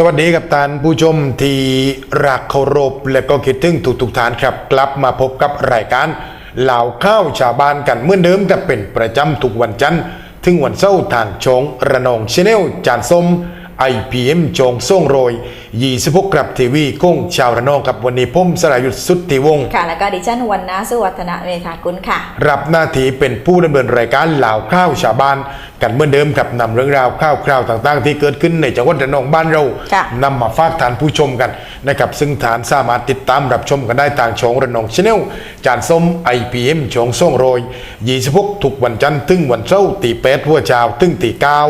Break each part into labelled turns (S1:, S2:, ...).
S1: สวัสดีกับท่านผู้ชมที่รักเคารพและก็คิดถึงทุกๆท่านครับ กลับมาพบกับรายการเหล่าข้าวชาวบ้านกันเหมือนเดิมกับเป็นประจำทุกวันจันทร์ถึงวันเสาร์ทางชงระนองชาแนลจานส้ม IPM ชงส่งโรย26กลับทีวีก้งชาวระนองกับวันนี้ผมสรายุทธสุทธิวงศ์
S2: ค่ะ แล้วก็ดิฉันวันนาสุวัฒนะเมธากุลค่ะ
S1: รับหน้าที่เป็นผู้ดำเนินรายการเหล่าข้าวชาวบ้าน กันเหมือนเดิมกับนำเรื่องราวข้าวคราวต่างๆ ที่เกิดขึ้นในจังหวัดระนองบ้านเรา
S2: ค่ะ
S1: นำมาฝากฐานผู้ชมกันนะครับซึ่งฐานสามารถติดตามรับชมกันได้ทางช่องระนองชาแนลจานส้ม IPM ช่องส่งโรย26ทุกวันจันทร์ถึงวันเสาร์ตีแปดหัวเช้าถึงตีเก้า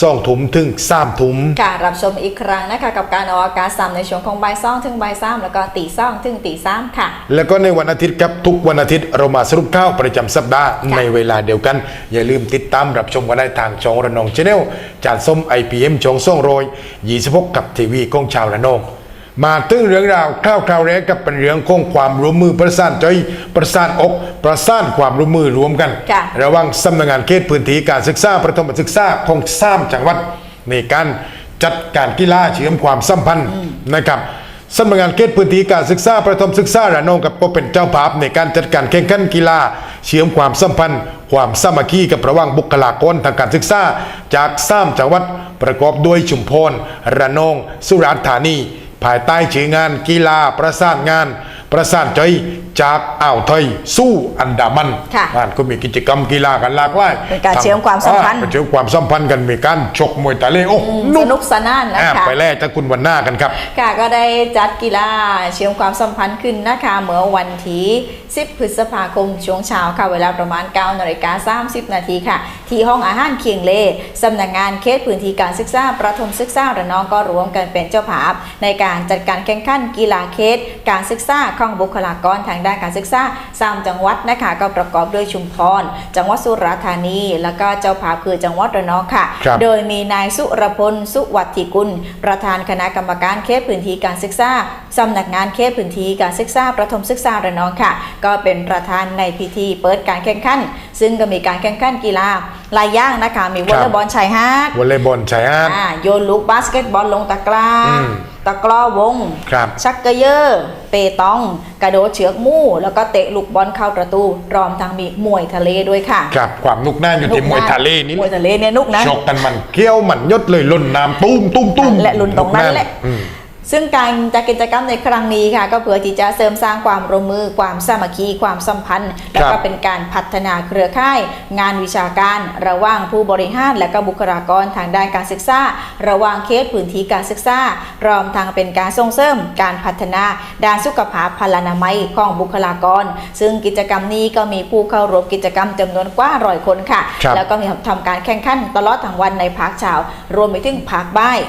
S1: ส่องถุมถึงสามถุม
S2: ค่ะรับชมอีกครั้งนะคะกับการออกอากาศซ้ำในช่วงของบ่ายซ่องถึงบ่ายซ้ำแล้วก็ตีซ่องถึงตีซ้ำค่ะ
S1: แล้วก็ในวันอาทิตย์ครับทุกวันอาทิตย์เรามาสรุปข่าวประจำสัปดาห์ในเวลาเดียวกัน อย่าลืมติดตามรับชมกันได้ทางช่องระนองชาแนลจานส้ม IPM ช่องส่งโรย26กับทีวีของชาวระนองมาถึงเรื่องราวข้าวคราวแรกกับเป็นเรื่องของความร่วมมือประสานใจประสานอก ประสานความร่วมมือรวมกัน
S2: ค่ะ
S1: ระหว่างสำนักงานเขตพื้นที่การศึกษาประถมศึกษาของสามจังหวัดในการ จัดการกีฬาเชื่อมความสัมพันธ์นะครับสำนักงานเขตพื้นที่การศึกษาประถมศึกษาระนองกับก็เป็นเจ้าภาพในการจัดการแข่งขันกีฬาเชื่อมความสัมพันธ์ ความสามัคคีกับระหว่างบุคลากรทางการศึกษาจากสามจังหวัดประกอบด้วยชุมพรระนอง สุราษฎร์ธานี ภายใต้ชื่องานกีฬาประสานงาน ประสานใจ จากอ่าวไทยสู้อันดามัน
S2: ค่ะ
S1: บ้านก็มีกิจกรรมกีฬากันหลากหลาย
S2: เป็นการเชื่อมความสัมพันธ์
S1: อ่าเชื่อมความสัมพันธ์กันมีการชกมวยตะเลโอ้
S2: สนุกสนานนะ
S1: อ่า
S2: คะ
S1: ไปแล่จากคุณวันหน้ากันครับ
S2: ค่ะก็ได้จัดกีฬาเชื่อมความสัมพันธ์ขึ้นนะคะเมื่อวันที่ 10 พฤษภาคมช่วงเช้าค่ะเวลาประมาณ9นาฬิกา30 นาทีค่ะ ที่ห้องอาหารเคียงเลสำนักงานเขตพื้นที่การศึกษาประถมศึกษาระนองก็รวมกันเป็นเจ้าภาพ ในการจัดการแข่งขันกีฬาเขตการศึกษาของบุคลากรทางด้านการศึกษาสามจังหวัดนะคะ ก็ประกอบด้วยชุมพร จังหวัดสุราษฎร์ธานี แล้วก็เจ้าภาพคือจังหวัดระนองค่ะ
S1: ครับ
S2: โดยมีนายสุรพลสุวัติกุล ประธานคณะกรรมการเขตพื้นที่การศึกษาสำนักงานเขตพื้นที่การศึกษาประถมศึกษาระนองค่ะ ก็เป็นประธานในพิธีเปิดการแข่งขันซึ่งก็มีการแข่งขันกีฬาหลายอย่างนะคะมีวอลเลย์บอลชายหาด
S1: วอลเลย์บอลชายหาด
S2: อ่าโยนลูกบาสเกตบอลลงตะกร้า
S1: อืม
S2: ตะกร้อวง
S1: ครับ
S2: ชักกระเยอร์เปตอง กระโดดเชือกมู่ แล้วก็เตะลูกบอลเข้าประตูรวมทั้งมีมวยทะเลด้วยค่ะ
S1: ครับความนุกหน้าอยู่ที่มวยทะเลนี่
S2: มวยทะเลเนี่ยนุกนะ
S1: ชกกันมันเกี้ยวมันยดเลยล่นน้ำตุ้มตุ้มตุ้ม
S2: และลุ้นตรงนั้นแหละ
S1: อืม
S2: ซึ่งการจัดกิจกรรมในครั้งนี้ค่ะ ก็เพื่อที่จะเสริมสร้างความร่วมมือ ความสามัคคีความสัมพันธ์ และก็เป็นการพัฒนาเครือข่าย งานวิชาการ ระหว่างผู้บริหาร และก็บุคลากรทางด้านการศึกษา ระหว่างเขตพื้นที่การศึกษารวมทางเป็นการส่งเสริม การพัฒนาด้านสุขภาพพลานามัยของบุคลากร ซึ่งกิจกรรมนี้ก็มีผู้เข้าร่วมกิจกรรมจำนวนกว่าร้อยคนค่ะ
S1: ครับ
S2: แล้วก็มีทำการแข่งขันตลอดทั้งวันในภาคเช้ารวมไปถึงภาคบ่าย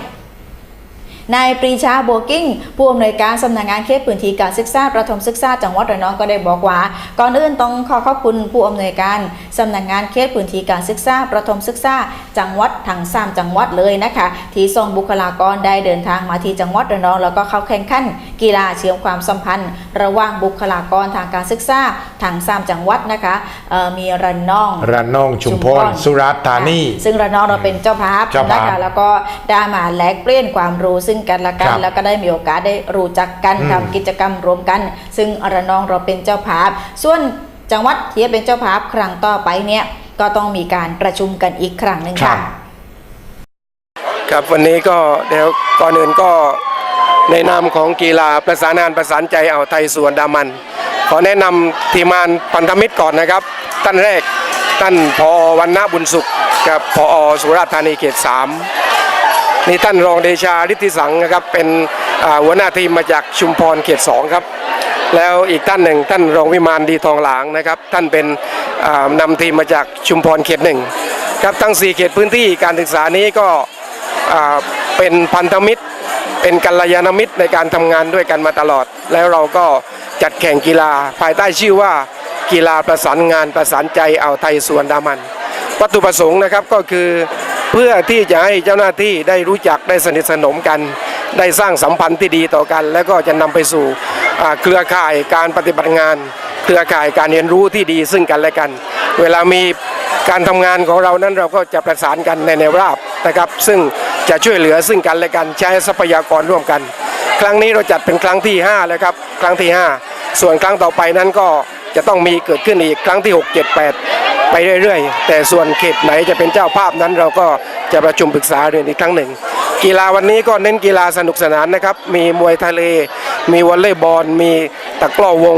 S2: นายปรีชาโบวกิ้งผู้อำนวยการสำนักงานเขตพื้นที่การศึกษาประถมศึกษาจังหวัดระนองก็ได้บอกว่า ก่อนอื่นต้องขอขอบคุณผู้อำนวยการสำนักงานเขตพื้นที่การศึกษาประถมศึกษาจังหวัดทั้งสามจังหวัดเลยนะคะ ที่ส่งบุคลากรได้เดินทางมาที่จังหวัดระนอง แล้วก็เข้าแข่งขันกีฬาเชื่อมความสัมพันธ์ ระหว่างบุคลากรทางการศึกษาทั้งสามจังหวัดนะคะเอ่อมีระนอง
S1: ระนองชุมพรสุราษฎร์ธานี
S2: ซึ่งระนองเราเป็นเจ้าภาพ
S1: เจ้าภาพ
S2: นะคะแล้วก็ได้มาแลกเปลี่ยนความรู้ซึ่งกันและกัน
S1: ครับ
S2: แล้วก็ได้มีโอกาสได้รู้จักกัน
S1: อืม
S2: ทำกิจกรรมรวมกัน ซึ่งระนองเราเป็นเจ้าภาพ ส่วนจังหวัดที่จะเป็นเจ้าภาพครั้งต่อไปเนี่ยก็ต้องมีการประชุมกันอีกครั้งหนึ่ง
S1: ครั
S2: ค่ะ
S1: บ
S3: ครับวันนี้ก็เดี๋ยวก่อนอื่นก็ในนามของกีฬาประสานงานประสานใจอ่าวไทยสวนดามัน ขอแนะนำทีมงานพันธมิตรก่อนนะครับท่านแรกท่านพอวันณบุญสุขกับพอสุราษฎร์ธานีเขตสาม นี่ท่านรองเดชาฤทธิสังนะครับเป็นหัวหน้าทีมมาจากชุมพรเขตสองครับ แล้วอีกท่านหนึ่งท่านรองวิมานดีทองหลางนะครับ ท่านเป็นอ่านำทีมมาจากชุมพรเขตหนึ่งครับทั้งสี่เขตพื้นที่การศึกษานี้ก็เป็นพันธมิตร เป็นกัลยาณมิตรในการทำงานด้วยกันมาตลอด แล้วเราก็จัดแข่งกีฬาภายใต้ชื่อว่ากีฬาประสานงานประสานใจอ่าวไทยส่วนดามัน วัตถุประสงค์นะครับก็คือ เพื่อที่จะให้เจ้าหน้าที่ได้รู้จักได้สนิทสนมกัน ได้สร้างสัมพันธ์ที่ดีต่อกัน แล้วก็จะนำไปสู่เครือข่ายการปฏิบัติงาน เครือข่ายการเรียนรู้ที่ดีซึ่งกันและกัน เวลามีการทำงานของเรานั้นเราก็จะประสานกันในแนวราบนะครับซึ่งจะช่วยเหลือซึ่งกันและกันใช้ทรัพยากรร่วมกัน ครั้งนี้เราจัดเป็นครั้งที่5แล้วครับครั้งที่ 5 ส่วนครั้งต่อไปนั้นก็จะต้องมีเกิดขึ้นอีกครั้งที่ 6 7 8 ไปเรื่อยๆ แต่ส่วนเขตไหนจะเป็นเจ้าภาพนั้นเราก็จะประชุมปรึกษาเรื่องอีกครั้งหนึ่ง กีฬาวันนี้ก็เน้นกีฬาสนุกสนานนะครับ มีมวยทะเล มีวอลเลย์บอล มีตะกร้อวง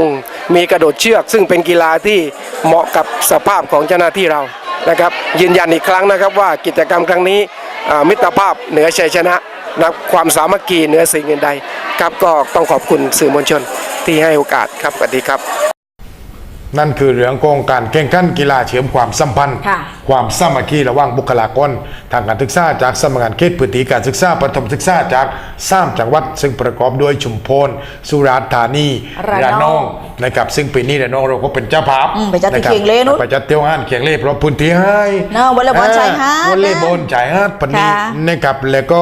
S3: มีกระโดดเชือก ซึ่งเป็นกีฬาที่เหมาะกับสภาพของเจ้าหน้าที่เรานะครับยืนยันอีกครั้งนะครับว่ากิจกรรมครั้งนี้มิตรภาพเหนือชัยชนะนะความสามัคคีเหนือสิ่งอื่นใดครับก็ต้องขอบคุณสื่อมวลชนที่ให้โอกาสครับสวัสดีครับ
S1: นั่นคือเรื่องของการแข่งขันกีฬาเชื่อมความสัมพันธ์
S2: ค่ะ
S1: ความสามัคคีระหว่างบุคลากร ทางการศึกษาจากสำนักงานเขตพื้นที่การศึกษาประถมศึกษาจากสามจังหวัด ซึ่งประกอบด้วยชุมพรสุราษฎร์ธานี
S2: ระนอง
S1: นะครับซึ่งปีนี้ระนองเราก็เป็นเจ้าภาพ
S2: อืมไปจัดที่ะ
S1: ครับ
S2: เคียงเลนู้น
S1: ไปจัดเที่ยวงานเคียงเล่เพราะพื้นที่ให้
S2: เนอะวอลเลย์บอลชายหาด
S1: วอลเลย์บอลชายหาดปนนี้
S2: ค่ะ
S1: นะครับแล้วก็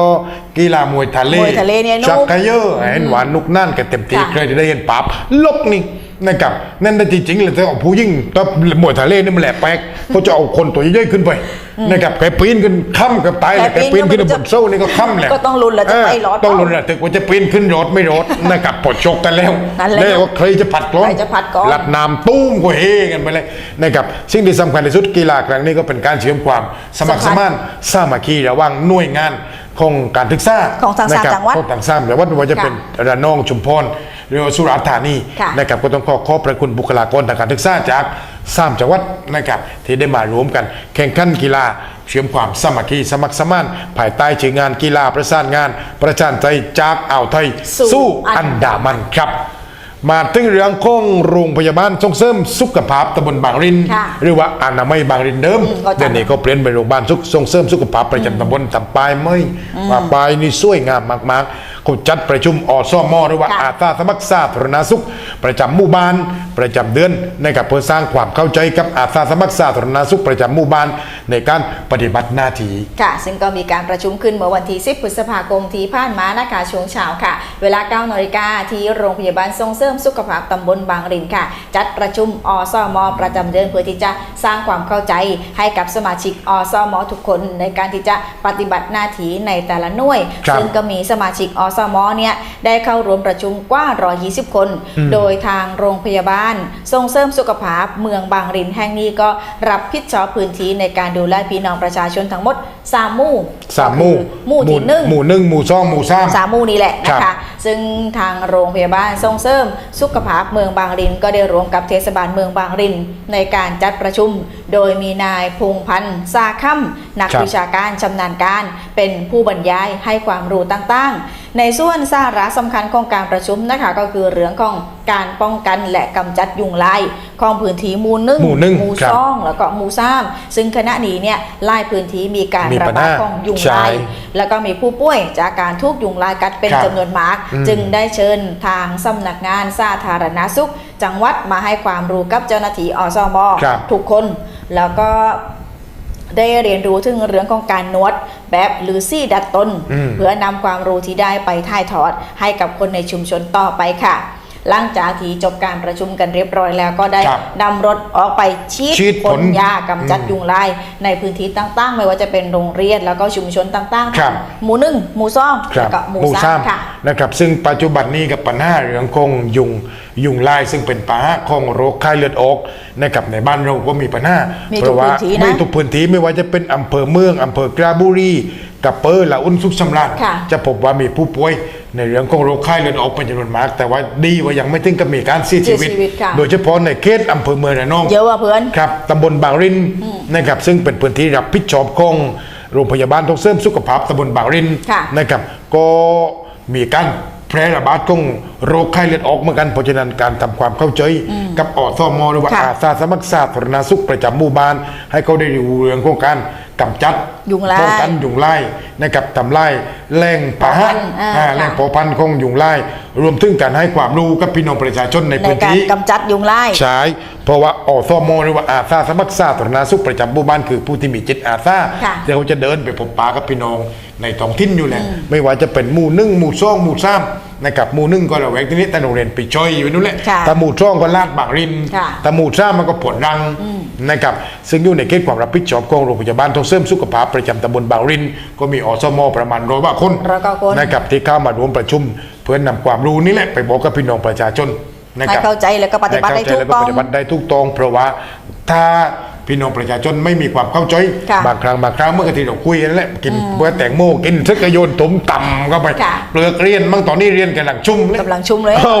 S1: กีฬามวยทะเล
S2: มวยทะเลเนี่ยนุ๊ก
S1: ชักกะเยอะเห็นหวานนุกนั่นกันเต็มที่
S2: ค่ะ
S1: เคยได้เห็นปับลบนี่ นะครับนั่นแต่จริงๆเลยแต่ของผู้ยิ่งตัมวยทะเลนี่มันแหลกแป๊กเขาจะเอาคนตัวใหญ่ๆขึ้นไปนะครับแกปีนขึ้นค่ำกับตายเลยแก
S2: แกปี
S1: ปีน
S2: น
S1: ขึ้น
S2: ก็ไม่รู้
S1: บนโซ่นี่ก็ค่ำแหละ
S2: ก็ต้องลุ้นแล้วจะไปรอด
S1: เต้องลุ้นแหละถึงว่าจะปีนขึ้นรถไม่รถนะครับปลดชกกันแล้ว
S2: นั่นแหละ
S1: แล้วว่าใครจะผัดก่อน
S2: ใครจะผัดก่อน
S1: หลัดน้ำตุ้มก็เฮกันไปเลยนะครับสิ่งที่สำคัญที่สุดกีฬาครั้งนี้ก็เป็นการเชื่อมความสมัครสมานสามัคคีระหว่างหน่วยงาน ของการศึกษา
S2: ของทั้งสาม
S1: นะครับ
S2: จังหวัด
S1: ของทั้งสามจังหวัดไม่ว่าจะเป็น
S2: ค่ะ
S1: ระนองชุมพรหรือว่าสุราษฎร์ธานี
S2: ค่ะ
S1: นะครับก็ต้องขอขอบพระคุณบุคลากรทางการศึกษาจากสามจังหวัดนะครับที่ได้มารวมกัน แข่งขันกีฬาเชื่อมความสามัคคีสมัครสมานภายใต้ชื่องานกีฬาประสานงาน ประชานใจจากอ่าวไทย
S2: สู่
S1: สู้
S2: อั
S1: อัน
S2: น
S1: ดา
S2: ดามั
S1: มัน
S2: น
S1: ครับ มาถึงเรื่องของโรงพยาบาลส่งเสริมสุขภาพตำบลบางริน
S2: ค่ะ
S1: หรือว่าอนามัยบางรินเดิม
S2: อืมก็จำ
S1: เดี๋ยวนี้ก็เปลี่ยนเป็นโรงพยาบาลสุขส่งเสริมสุขภาพประจำตำบลตำปายไม่ว่าปายนี่สวยงามมากๆ เขาจัดประชุมอสมหรือว่า
S2: ค่ะ
S1: อาสาสมัครสาธารณสุข ประจำหมู่บ้านประจำเดือนนะครับเพื่อสร้างความเข้าใจกับอาสาสมัครสาธารณสุขประจำหมู่บ้านในการปฏิบัติหน้าที่
S2: ค่ะ ซึ่งก็มีการประชุมขึ้นเมื่อวันที่ 10 พฤษภาคมที่ผ่านมานะคะช่วงเช้าค่ะ เวลา9นาฬิกาที่โรงพยาบาลส่งเสริมสุขภาพตำบลบางรินค่ะ จัดประชุมอสมประจำเดือนเพื่อที่จะสร้างความเข้าใจให้กับสมาชิกอสมทุกคนในการที่จะปฏิบัติหน้าที่ในแต่ละหน่วย
S1: ครับ
S2: ซึ่งก็มีสมาชิกอสมเนี่ยได้เข้าร่วมประชุมกว่า 120 คน โดยทางโรงพยาบาลส่งเสริมสุขภาพเมืองบางรินแห่งนี้ก็รับผิดชอบพื้นที่ในการดูแลพี่น้องประชาชนทั้งหมดสามมู่
S1: สามหมู่
S2: หมู่ที่หนึ่ง
S1: หมู่หนึ่งหมู่สองหมู่สาม
S2: สามมู่นี้แหละนะ
S1: คะ
S2: ซึ่งทางโรงพยาบาลส่งเสริม สุขภาพเมืองบางริน ก็ได้ร่วมกับเทศบาลเมืองบางริน ในการจัดประชุม โดยมีนายพงพันธ์ซาค่ำนัก
S1: ครับ
S2: วิชาการชำนาญการเป็นผู้บรรยายให้ความรู้ต่างๆ ในส่วนสาระสำคัญของการประชุมนะคะก็คือเรื่องของการป้องกันและกำจัดยุงลายของพื้นที่หมู่หนึ่ง
S1: หมู่หนึ่ง
S2: หมู่
S1: ครับ
S2: สองแล้วก็หมู่สามซึ่งขณะนี้เนี่ยไล่พื้นที่มีการ
S1: มี
S2: ระ
S1: ปัญ
S2: บาด
S1: หา
S2: ของยุง
S1: ใช่
S2: ลายแล้วก็มีผู้ป่วยจากการถูกยุงลายกัดเป็น
S1: ครับ
S2: จำนวนมาก
S1: อืม
S2: จึงได้เชิญทางสำนักงานสาธารณสุข จังหวัดมาให้ความรู้กับเจ้าหน้าที่อสม
S1: ครับ
S2: ทุกคน แล้วก็ได้เรียนรู้ถึงเรื่องของการนวดแบบหรือซี่ดัดต้น
S1: อืม
S2: เพื่อนำความรู้ที่ได้ไปถ่ายทอดให้กับคนในชุมชนต่อไปค่ะ หลังจากที่จบการประชุมกันเรียบร้อยแล้วก็ได้
S1: ครับ
S2: นำรถออกไปฉีด
S1: ฉีด
S2: พ่
S1: พ่
S2: น
S1: น
S2: ยากำจัด
S1: อืม
S2: ยุงลายในพื้นที่ต่างๆ ไม่ว่าจะเป็นโรงเรียนแล้วก็ชุมชนต่างๆ
S1: ครับ
S2: หมู่หนึ่งหมู่สอง
S1: ครั
S2: แล้
S1: บ
S2: วก็หมู่
S1: หมู่
S2: สา
S1: สามม
S2: ค่ะ
S1: นะครับ ซึ่งปัจจุบันนี้กับปัญหาเรื่องของยุง ยุงลายซึ่งเป็นปัญหาของโรคไข้เลือดออกนะครับในบ้านเราก็มีปัญหา
S2: มี
S1: เพ
S2: ทุก
S1: ราะว่า
S2: พื้นที่นะ
S1: ไม่ทุกพื้นที่ไม่ว่าจะเป็นอำเภอเมืองอำเภอกระบุรีกับเปอร์ละอุ่นสุขสำราญ
S2: ค่ะ
S1: จะพบว่ามีผู้ป่วยในเรื่องของโรคไข้เลือดออกเป็นจำนวนมาก แต่ว่าดีว่ายังไม่ถึงกับมีการเสียชีวิต
S2: เสียชีวิตค่ะ
S1: โดยเฉพาะในเขตอำเภอเมืองระนอง
S2: เยอะว่ะเพื่อน
S1: ครับตำบลบางรินนะครับซึ่งเป็นพื้นที่รับผิดชอบของโรงพยาบาลต้องเสริมสุขภาพตำบลบางริน
S2: ค่ะ
S1: นะครับก็มีการ แพร่ระบาดของโรคไข้เลือดออกเหมือนกัน เพราะฉะนั้นการทำความเข้าใจกับอสมหรือว่า
S2: ค่ะ
S1: อาสาสมัครสาธารณสุขประจำหมู่บ้านให้เขาได้รู้เรื่องของการ กำจัด
S2: ยุงลาย
S1: ป้องกันยุงลายนะครับทำลายแหล่งพาหะ
S2: เผาพันธุ์อ่า
S1: อ่า
S2: ค่ะ
S1: แหล่งเผาพันธุ์ของยุงลายรวมถึงการให้ความรู้กับพี่น้องประชาชนใน
S2: ใน
S1: พื้น
S2: การ
S1: ที่
S2: กำจัดยุงลาย
S1: ใช้เพราะว่าอสมหรือว่าอาสาสมัครสาธารณสุขประจำหมู่บ้านคือผู้ที่มีจิตอาสา
S2: ค่ะ
S1: ที่เขาจะเดินไปพบปะกับพี่น้องในท้องถิ่นอยู่แหละไม่ว่าจะเป็นหมู่หนึ่งหมู่สองหมู่สามนะครับหมู่หนึ่งก็ระแวกที่นี้แต่โรงเรียนปีชอยอยู่นู่นแหละ
S2: ค่ะ
S1: แต่หมู่สองก็ลาดบางริน
S2: ค่ะ
S1: แต่หมู่สามมันก็ผลรัง นะครับซึ่งอยู่ในเขตความรับผิดชอบของโรงพยาบาลส่งเสริมสุขภาพประจำตำบลบางริน ก็มีอสมประมาณร้อยกว่าคน
S2: ร้อยกว่าคน
S1: นะครับที่เข้ามาร่วมประชุม เพื่อนำความรู้นี่แหละไปบอกกับพี่น้องประชาชนนะ
S2: ให้
S1: ครับ
S2: เข้าใจแล้วก็ปฏิบัติได้
S1: ให้
S2: ถู
S1: เข้ากใจแล้วก็
S2: ต้อง
S1: ปฏิบัติได้ถูกต้องเพราะว่าถ้า พี่น้องประชาชนไม่มีความเข้าใจ
S2: ค่ะ
S1: บางครั้งบางครั้งเมื่อกที่เราคุยกันแหละกินเบื่อแตงโมกินทึกกระโยนตุ่มต่ำเข้าไป
S2: ค่ะ
S1: เปลือกเรียนมั่งตอนนี้เรียนกำลังชุ่มเลย
S2: กำลังชุ่มเลย
S1: ออ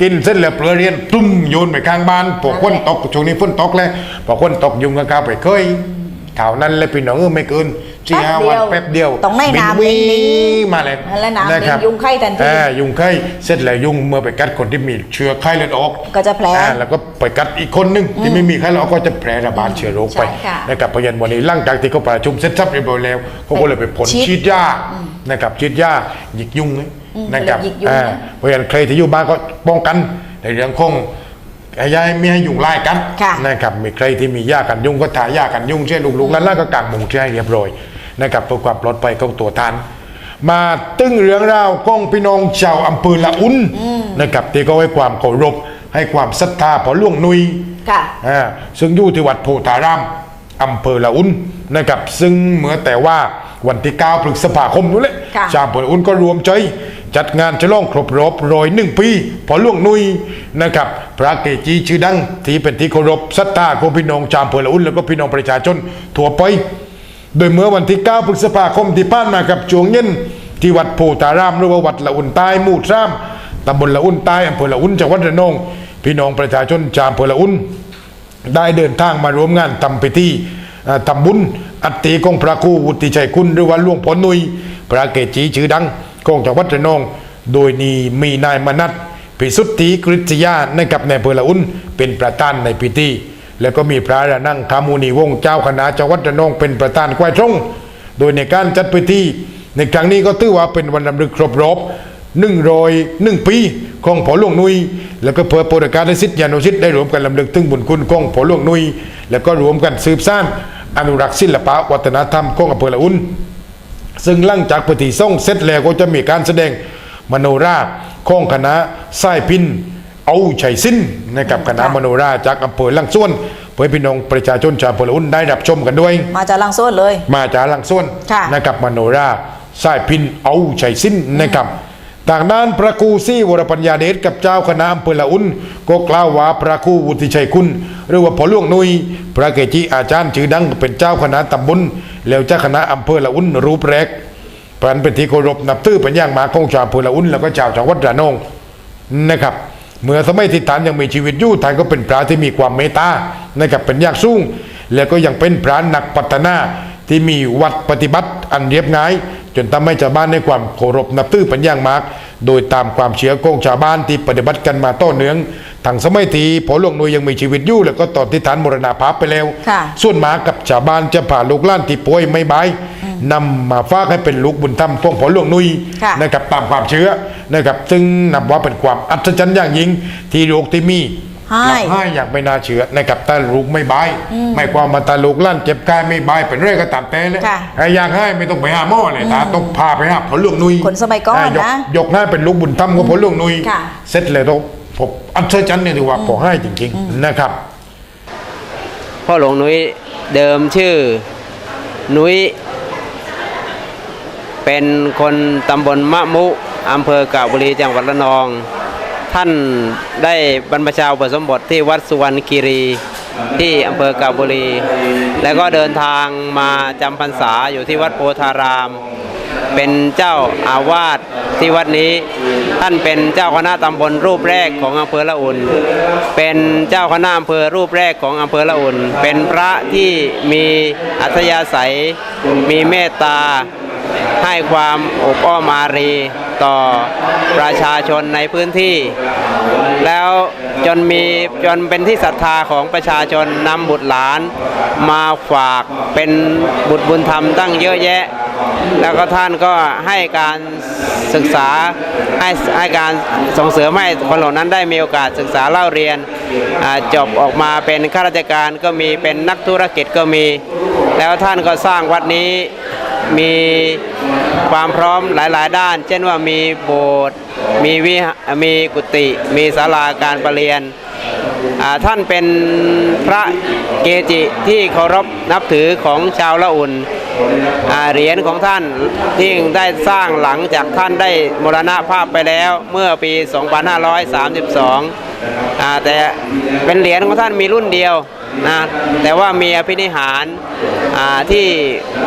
S1: กินเสร็จแล้วเปลือกเรียนตุ้มโยนไปข้างบ้านพอคนตกช่วงนี้ฝนตกเลยพอคนตกยุงก็เข้าไปเคยข่าวนั้นเลยพี่น้องเออไม่เกิน สี่ห้าวันแป๊บเดียว
S2: ต้องในน้ำ
S1: บิน
S2: นิ่
S1: วิ่
S2: ง
S1: งมาเลย
S2: และน้ำ
S1: นะครับ
S2: นิ่งยุงไข้ทันที
S1: อ่ายุงไข้เสร็จแล้วยุงเมื่อไปกัดคนที่มีเชื้อไข้เลือดออก
S2: ก็จะแผล
S1: อ่าแล้วก็ไปกัดอีกคนนึงที่ไม่มีไข้แล้วก็จะแพร่ระบาดเชื้อโรคไป
S2: ใช่ค่ะ
S1: นะครับเพราะฉะนั้นวันนี้หลังจากที่เขาประชุมเสร็จสับเรียบร้อยแล้วเขาก็เลยไปผล
S2: ฉีด
S1: ฉีดยานะครับฉีดยาหยิกยุงนะครับ
S2: หยิกยุง
S1: อ่า
S2: นะ
S1: เพราะฉะนั้นใครที่อยู่บ้านก็ป้องกันในเรื่องของไอ้ยายไม่ให้ยุงไล่กัน
S2: ค่ะ
S1: นะครับมีใครที่มียากันยุงก็ทายากันยุงใช่ลูกๆแล้วแล้วก็กางมุงใช่เรียบร้อย นะครับเพื่อความปลอดภัยของตัวท่าน มาตึ้งเรื่องราวของพี่น้องชาวอำเภอละอุ่นนะครับที่ก็ให้ความเคารพให้ความศรัทธาพอหล่วงนุย
S2: ค่ะ
S1: อ่าซึ่งอยู่ที่วัดโพธารามอำเภอละอุ่นนะครับซึ่งเมื่อแต่ว่าวันที่9พฤษภาคมนู้นแหละ
S2: ค่ะ
S1: ชาวอำเภอละอุ่นก็รวมใจจัดงานฉลองครบรอบร้อยหนึ่งปีพอหล่วงนุยนะครับพระเกจีชื่อดังที่เป็นที่เคารพศรัทธาของพี่น้องชาวอำเภอละอุ่นแล้วก็พี่น้องประชาชนทั่วไป โดยเมื่อวันที่ 9 พฤษภาคมที่ผ่านมากับช่วงเย็นที่วัดโพธารามหรือว่าวัดละอุ่นใต้หมู่ซ้ำตำบลละอุ่นใต้อำเภอละอุ่นจังหวัดระนอง พี่น้องประชาชนชาวอำเภอละอุ่น ได้เดินทางมาร่วมงานทำพิธีทำบุญอัฐิของพระครูวุฒิชัยคุณหรือว่าหลวงพ่อนุยพระเกจิชื่อดังของจังหวัดระนอง โดยนี้มีนายมนัทพิสุทธิกฤษยาในกับในอำเภอละอุ่นเป็นประธานในพิธี แล้วก็มีพระระนั่งคามูนีวงเจ้าคณะจังหวัดระนองเป็นประธานควายตรงโดยในการจัดพิธีในครั้งนี้ก็ถือว่าเป็นวันรำลึกครบรอบหนึ่งรอยหนึ่งปีของผอหลวงนุย แล้วก็เพื่อโปรดการสิทธิยานุสิทธิ์ได้รวมกันลำลึกถึงบุญคุณของผอหลวงนุย แล้วก็รวมกันสืบสานอนุรักษ์ศิลปะวัฒนธรรมของอำเภอละอุ่นซึ่งหลังจากพิธีส่งเสร็จแล้วก็จะมีการแสดงมโนราของคณะสายพิน เอาชัยสิ้นนะครับคณะ
S2: ค่ะ
S1: มโนราจากอำเภอลังส่วนเพื่อให้พี่น้องประชาชนชาวอำเภอละอุ่นได้รับชมกันด้วย
S2: มาจากลังโซนเลย
S1: มาจากหลังส่วน
S2: ค่ะ
S1: นะครับมโนราสายพินเอาชัยสิ้นนะครับต่างด้านพระครูซี่วรปัญญาเดชกับเจ้าคณะอำเภอละอุ่นก็กล่าวว่าพระครูวุฒิชัยคุณหรือว่าพ่อหลวงนุยพระเกจิอาจารย์ชื่อดังเป็นเจ้าคณะตำบลแล้วเจ้าคณะอำเภอละอุ่นรูปแรกพรันเป็นที่เคารพนับถือเป็นอย่างมากของชาวอำเภอละอุ่นแล้วก็ชาวจังหวัดระนองนะครับ เมื่อสมัยที่ท่านยังมีชีวิตอยู่ท่านก็เป็นพระที่มีความเมตตานะครับเป็นอย่างสูงแล้วก็ยังเป็นพระนักพัฒนาที่มีวัดปฏิบัติอันเรียบง่าย จนทำให้ชาวบ้านในความเคารพนับถือเป็นอย่างมาก โดยตามความเชื่อของชาวบ้านที่ปฏิบัติกันมาต่อเนื่องทั้งสมัยที่พอหลวงนุยยังมีชีวิตอยู่แล้วก็ตอนที่ท่านมรณภาพไปแล้ว
S2: ค่ะ
S1: ส่วนหมากับชาวบ้านจะผ่าลูกหล้านที่ป่วยไม่บาย นำมาฝากให้เป็นลูกบุญธรรมของพอหลวงนุย
S2: ค่ะ
S1: นะครับตามความเชื่อนะครับซึ่งนับว่าเป็นความอัศจรรย์อย่างยิ่งที่โรคที่มี
S2: ให้
S1: หลับให้อย่างไม่น่าเชื่อนะครับถ้าลูกไม่บาย ไม่ความมาตาลูกลั่นเจ็บกายไม่บายเป็นเรื่องก็ตามแต่เลย
S2: ค่ะ
S1: ไอ้อยากให้ไม่ต้องไปหาหม้อเลยตาต้องพาไปหาผลหลวงนุย
S2: คนสมัยก่อนา
S1: ยก
S2: นะ
S1: ยกให้เป็นลูกบุญธรรมของผลหลวงนุย
S2: ค่ะ
S1: เสร็จเลยต้องผมอัศจรรย์เนี่ยถือว่าขอให้จริง ๆ นะครับ
S4: พ่อหลวงนุ้ยเดิมชื่อ นุ้ย เป็นคนตำบลมะมุอำเภอกาบบุรีจังหวัดระนอง ท่านได้บรรพชาอุปสมบทที่วัดสุวรรณคีรีที่อำเภอกาบุรี แล้วก็เดินทางมาจำพรรษาอยู่ที่วัดโพธาราม เป็นเจ้าอาวาสที่วัดนี้ ท่านเป็นเจ้าคณะตำบลรูปแรกของอำเภอละอุ่น เป็นเจ้าคณะอำเภอรูปแรกของอำเภอละอุ่น เป็นพระที่มีอัธยาศัย มีเมตตา ให้ความอบอ้อมอารีต่อประชาชนในพื้นที่ แล้วจนมีจนเป็นที่ศรัทธาของประชาชนนำบุตรหลานมาฝากเป็นบุตรบุญธรรมตั้งเยอะแยะ แล้วก็ท่านก็ให้การศึกษาให้ให้การส่งเสริมให้คนเหล่านั้นได้มีโอกาสศึกษาเล่าเรียนจบออกมาเป็นข้าราชการก็มีเป็นนักธุรกิจก็มี แล้วท่านก็สร้างวัดนี้ มีความพร้อมหลาย ๆ ด้าน เช่นว่ามีโบสถ์มีวิมีกุฏิมีศาลาการประเรียนท่านเป็นพระเกจิที่เคารพนับถือของชาวละอุ่นอ่าเหรียญของท่านที่ได้สร้างหลังจากท่านได้มรณภาพไปแล้วเมื่อปี 2532แต่เป็นเหรียญของท่านมีรุ่นเดียว นะแต่ว่ามีอภินิหารที่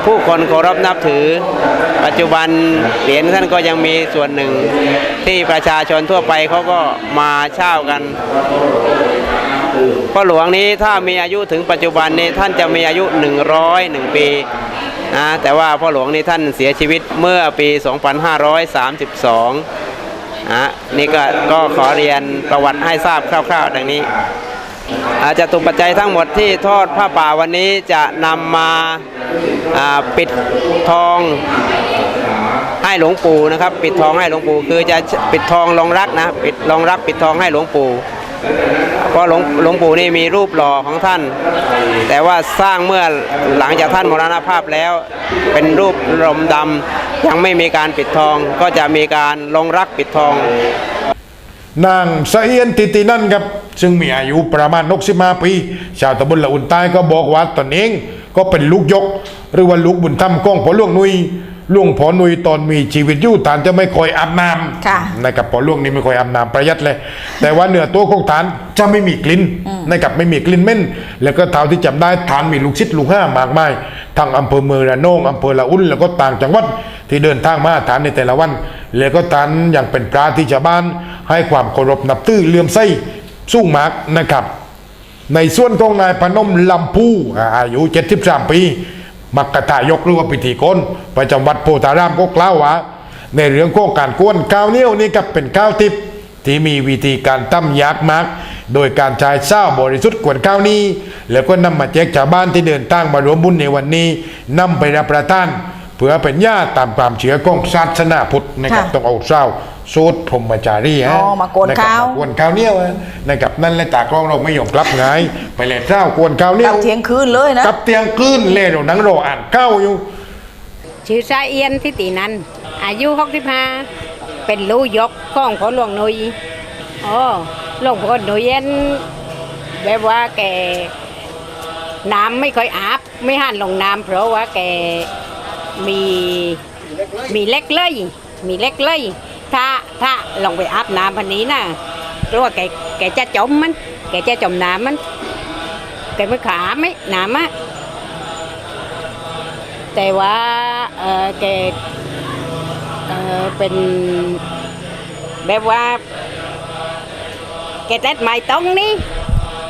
S4: ผู้คนเคารพนับถือ ปัจจุบันเหรียญท่านก็ยังมีส่วนหนึ่ง ที่ประชาชนทั่วไปเขาก็มาเช่ากันพ่อหลวงนี้ถ้ามีอายุถึงปัจจุบันนี้ท่านจะมีอายุ 101 ปีนะแต่ว่าพ่อหลวงนี้ท่านเสียชีวิตเมื่อปี 2532นะนี่ก็ก็ขอเรียนประวัติให้ทราบคร่าวๆ ดังนี้ จจะตุปัจจัยทั้งหมดที่ทอดผ้าป่าวันนี้จะนำมาาปิดทองให้หลวงปู่นะครับ ปิดทองให้หลวงปู่คือจะปิดทองรองรักนะปิดรองรักปิดทองให้หลวงปู่เพราะหลวงหลวงปู่นี่มีรูปหล่อของท่าน แต่ว่าสร้างเมื่อหลังจากท่านมรณภาพแล้ว เป็นรูปลมดำยังไม่มีการปิดทองก็จะมีการลงรักปิดทอง
S1: นางสะเอียนติตินั่นครับ ซึ่งมีอายุประมาณ65ปี ชาวตำบลละอุ่นใต้ก็บอกว่าตนเอง ก็เป็นลูกยก หรือว่าลูกบุญธรรมของพ่อหลวงนุยหลวงพ่อนุยตอนมีชีวิตอยู่ฐานจะไม่ค่อยอาบน้
S2: ค่ะำ
S1: นะครับพ่อหลวงนี่ไม่ค่อยอาบน้ำประหยัดเลย แต่ว่าเนื้อตัวของฐานจะไม่มีกลิ่นนะครับไม่มีกลิ่นเหม็นแล้วก็เท่าที่จำได้ฐานมีลูกชิดลูกห้ามากมายทั้งอำเภอเมืองระนองอำเภอละอุ่นแล้วก็ต่างจังหวัดที่เดินทางมาฐานในแต่ละวัน แล้วก็ฐานอย่างเป็นพระที่ชาวบ้านให้ความเคารพนับถือเลื่อมใสสูงมากนะครับ ในส่วนของนายพนมลำพูอายุ 73 ปี มักกะทายกหรือว่าพิธีกรประจำวัดโพธารามก็กล่าวว่า ในเรื่องของการกวนข้าวเนี้ยวนี่กับเป็นข้าวทิพย์ที่มีวิธีการตั้มยากมากโดยการใช้เศร้าบริสุทธิ์กวนข้าวนี้ แล้วก็นำมาแจกชาวบ้านที่เดินทางมารวมบุญในวันนี้นำไปรับประทาน เพื่อเป็นญาติตามความเชื่อของศาสนาพุทธนะครับ
S2: ค่ะ
S1: ต้องเอาเศร้าสูตรพรหมจารีฮะ
S2: อ๋อมากวน
S1: นะครับ
S2: ข้าว
S1: มากวนข้าวเหนียวฮะนะครับนั่นแหละตากล้องเราไม่ยอมกลับไงไปเลยเศร้ากวนข้าวเหนี
S2: ก
S1: ย
S2: ลั
S1: ว
S2: บเที่ยงคืนเลยนะ
S1: กับเตียงคืนเล่เรานังรออ่านข้าวอยู่
S5: ชื่อสาเอียนทิตินันอายุ65เป็นลูกยกของพ่อหลวงหนุยอ๋อหลวงพ่อหนุยเอ็นแบบว่าแกน้ำไม่ค่อยอาบ ไม่หันลงน้ำเพราะว่าแก มีมีเล็กเลย มีเล็กเลย ถ้าถ้าลงไปอาบน้ำพันนี้นะเพราะว่าแกแกจะจมมัน แกจะจมน้ำมันแกไม่ขาไม่น้ำอะแต่ว่าเออแกเออเป็นแบบว่าแกตัดไม้ตองนี่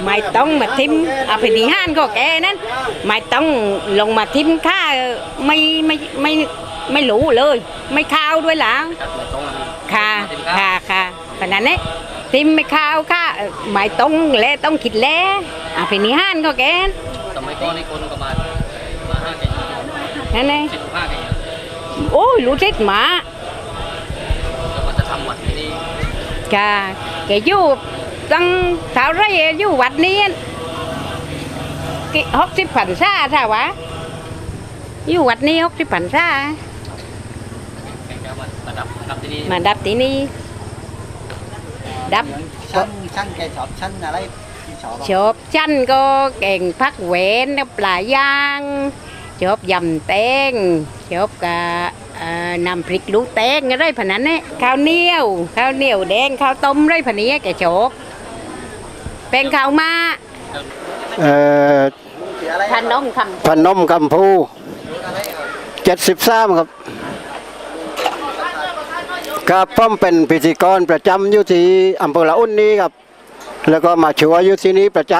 S5: ไม้ตองมาทิมอภินิหารก็แกนั้นไม้ตองลงมาทิมข้าไม่ไม่ไม่ไม่รู้เลย ไม่ข้าวด้วยหลังค่ะค่ะค่ะขนาดนี้ทิมไม่ข้าวค่ะเอ่อไม้องแลต้องคิดแลอภินิหารก็แก
S6: สมัยก่อนนี่คนก็มามาห้ากัน
S5: นั่นเอง
S6: สิบห้ากัน
S5: โอ้ยรู้ทิศหมา
S6: แล้วก็จะทำวัดที่นี่ะ
S5: แกอยู่ ตั้งเท่าไรอยู่วัดนี้หกสิบพันซาถ้าวะอยู่วัดนี้หกสิบพันซา
S6: แข่งกันวัดระดับระดับที่นี่
S5: มาดับที่นี่ดับ
S7: ชั้นชั้นแกชอบชั้นอะไรที่ชอบ
S5: ชอบชั้นก็เก่งพักเวนปลาย่างชอบยำแตงชอบกะเอ่อนำพริกลูกแตงอะไรพะนั้นเนี่ยข้าวเหนียวข้าวเหนียวแดงข้าวต้มอะไรพะนี้แกชอบ เป็นข้าวมา
S7: เอ่อ
S5: พันน้องคำ
S7: พนมกัมพูเจ็ดสิบสามครับครับผมเป็นพิธีกรประจำอยู่ที่อำเภอละอุ่นนี้ครับ แล้วก็มาช่วยอยู่ที่นี้ประจ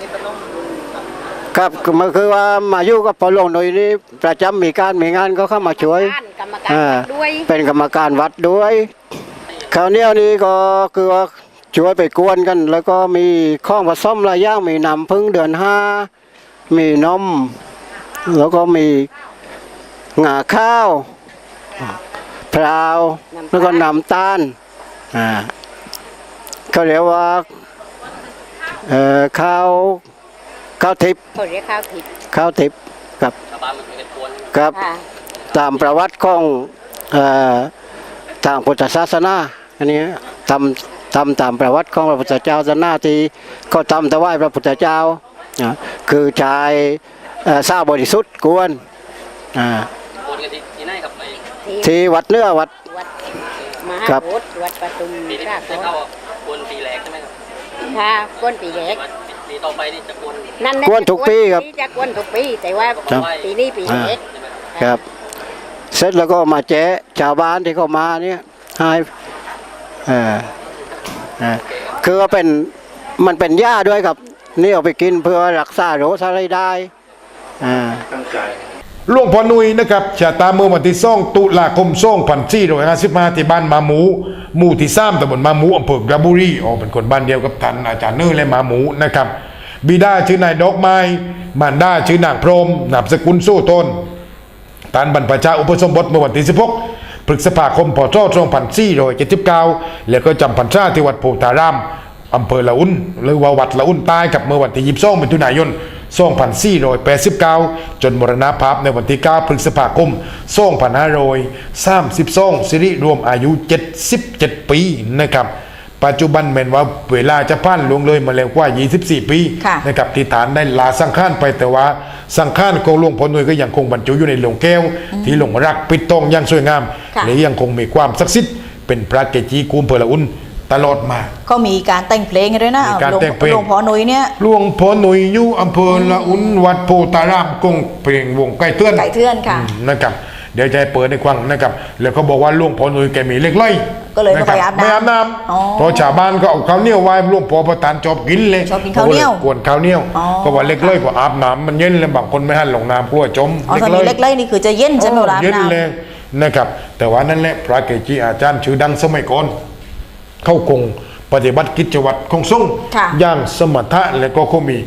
S7: ำครับมันคือว่ามาอยู่กับพอหลวงหน่วยนี้ประจำมีการมีงานก็เข้ามาช่วย
S5: กรรมการ
S7: อ่า
S5: ด้วย
S7: เป็นกรรมการวัดด้วย คราวเนี้ยนี่ก็คือว่า ช่วยไปกวนกัน แล้วก็มีข้องผสมหลายอย่างมีน้ำพึ่งเดือนห้ามีนมแล้วก็มีงาข้าวพราวแล้วก็น้ำตาลอ่าเขาเรียกว่าเอ่อข้าวข้าวทิพย์
S5: เขาเรียกข้าวทิพย์
S7: ข้าวทิพย์ครับ
S6: ชาวบ้านมันเป็นกวน
S7: ครับ
S5: ค่ะ
S7: ตามประวัติของเอ่อทางพุทธศาสนาอันนี้ท ทำตามประวัติของพระพุทธเจ้าสนาที่เขาทำถวายพระพุทธเจ้านะคือชายเอ่อทราบบริสุทธิ์กวนอ่า
S6: โอนกันที่ที่ไหนครับไป
S7: ที่วัดเนื้อวัด
S5: วัดมหา
S7: ครับ
S5: โบสถ์วัดประตุม
S6: ปีที่
S5: ราช
S6: จะเข้าโอนปีแรกใช่ไหมครับ
S5: ค่ะก้นปีแรก
S6: ปีต่อไปนี่จะโอน
S5: นั่น
S7: กวนทุกปีครับ
S5: จะกวนทุกปีแต่ว่า
S7: ครับ
S5: ปีนี้ปีแรก
S6: ใช่ไหมครับ
S7: ครับเสร็จแล้วก็มาแจ้ชาวบ้านที่เขามาเนี่ยให้เอ่อ คือว่าเป็นมันเป็นหญ้าด้วยครับ นี่เอาไปกินเพื่อรักษาโรคอะไรได้อ่า
S1: หลวงพ่อนุยนะครับชะตาเมื่อวันที่สองตุลาคมส่งพันสี่ร้อยห้าสิบห้าที่บ้านมาหมูหมู่ที่สามตำบลมาหมูอำเภอกระบุรีอ๋อเป็นคนบ้านเดียวกับท่านอาจารย์เนื้อและมาหมูนะครับบิดาชื่อนายดอกไม้มารดาชื่อนางพรมนามสกุลสู้ตนตานบรรพชาอุปสมบทเมื่อวันที่16 พฤษภาคมพศ2479แล้วก็จำพรรษาที่วัดโพธารามอำเภอละอุ่นหรือว่าวัดละอุ่นใต้กับเมื่อวันที่22มิถุนายน2489 จนมรณภาพในวันที่ 9 พฤษภาคม2532สิริรวมอายุ 77 ปีนะครับปัจจุบันแม้นว่าเวลาจะผ่านลวงเลยมาแล้วกว่า 24 ปีะนะครับที่ฐานได้ลาสังขารไปแต่ว่า สังขารของหลวงพ่อหน่วยก็ยังคงบรรจุอยู่ในหลวงแก้ว ที่หลงรักปิดทองอยังสวยงาม
S2: ค่ะ
S1: และยังคงมีความศักดิ์สิทธิ์เป็นพระเกจิกูมเพลอุ่นตลอดมา
S2: ก็มีการแต่งเพลงกันด้วยนะ
S1: มีการ
S2: หลวง
S1: แต่งเพลง
S2: หลวงพ่อหนุยเนี่ย
S1: หลวงพ่อหน่วยอยู่อำเภอละอุ่นวัดโพธารามกงเพลงวงใกล้เตือน
S2: ไก่เทือนค่ะ
S1: อืมนะครับ เดี๋ยวจะให้เปิดในควังนะครับแล้วก็บอกว่าหลวงพ่อหน่วยแกมีเล็กไล่
S2: ก็เลยไม่
S1: นะครับ
S2: ไปอาบน้ำ
S1: ไม่อาบน้
S2: อ๋อำ
S1: เพราะชาวบ้านก็เอาข้าวเหนียวไหว้หลวงพ่อประธานชอบกินเลย
S2: ชอบกินข้าวเหนียว
S1: ขก็ลกวนข้าวเหนียว
S2: อ๋อ
S1: ก็ว่าเล็กเลยกว่าอาบน้ำมันเย็นเลยบางคนไม่หันลงน้ำกลัวจม
S2: อ๋อตอนนี้เล็กๆนี่คือจะเย็นใช่ไหมเวลาอาบ
S1: เย็น
S2: น้ำ
S1: เลยนะครับแต่ว่านั่นแหละพระเกจิอาจารย์ชื่อดังสมัยก่อนเข้าคงปฏิบัติกิจวัตรของทรงฆ์
S2: ค่ะ
S1: อย่างสมถะและก็เขามี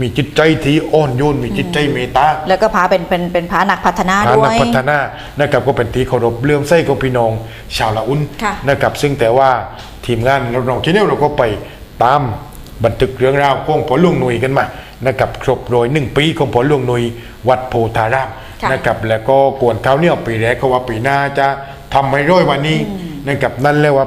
S1: มีจิตใจที่อ่อนโยนมีจิตใจเมตตา
S2: แล้วก็พาเป็นเป็นเป็นพาหนักพัฒนา
S1: ฐา
S2: ด้ว
S1: นะ
S2: ย
S1: พัฒนานะครับก็เป็นที่เคารพเลื่อมใสของพี่น้องชาวละอุ่น
S2: ค่ะ
S1: นะครับซึ่งแต่ว่าทีมงานเราลองชแนลเราก็ไปตามบันทึกเรื่องราวของผลหลวงหนุยกันมานะครับครบโรยหนึ่งปีของผลหลวงหนุยวัดโพธาราม
S2: ค่ะ
S1: นะครับแล้วก็กวนข้าวเหนียวปีแรกเขาว่าปีหน้าจะทำให้ร้อยวันนี้นะครับนั่นเลยว่า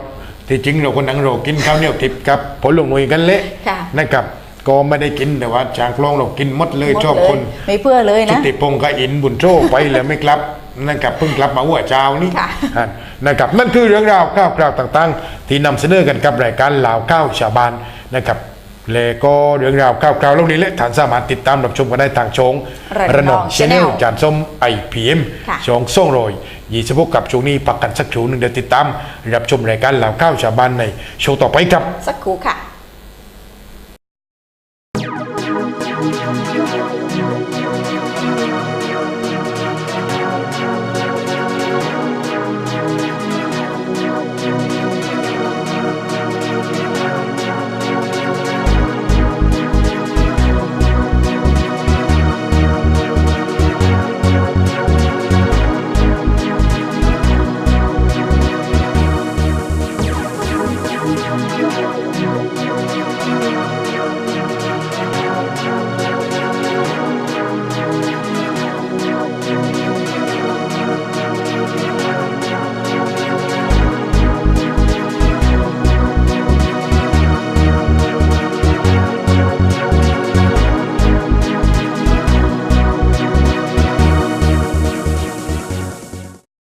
S1: ที่จริงเราคนนังเรากินข้าวเหนียวทิพย์กับผลหลวงหนุยกันเละ
S2: ค่ะ
S1: นะครับ ก็ไม่ได้กินแต่ว่าช้างคลองเรากินหมดเลย
S2: หมด
S1: ชอบ
S2: เลย
S1: คน
S2: ไม่เพื่อเลย
S1: ชุ
S2: นะ
S1: ติพงศ์กับอินบุญโชคไปแล้วไม่กลับนะครับเพิ่งกลับมาหัวเช้านี้
S2: ค่ะ
S1: อะนะครับนั่นคือเรื่องราวข่าวคราวต่างๆ ที่นำเสนอกันกับรายการลาวข้าวชาวบ้านนะครับและก็เรื่องราวข่าวคราวเหล่านี้และฐานสามารถติดตามรับชมกันได้ทางช่อง
S2: ระนอง
S1: ชแนล
S2: Channel
S1: จานส้มไอพีเอ็ม
S2: ค่ะ
S1: ช่องส่งโรยยี่สิบหกกับช่วงนี้ปักกันสักช่วงหนึ่งเดี๋ยวติดตามรับชมรายการลาวข้าวชาวบ้านในโชว์ต่อไปครับ
S2: สักครู่ค่ะ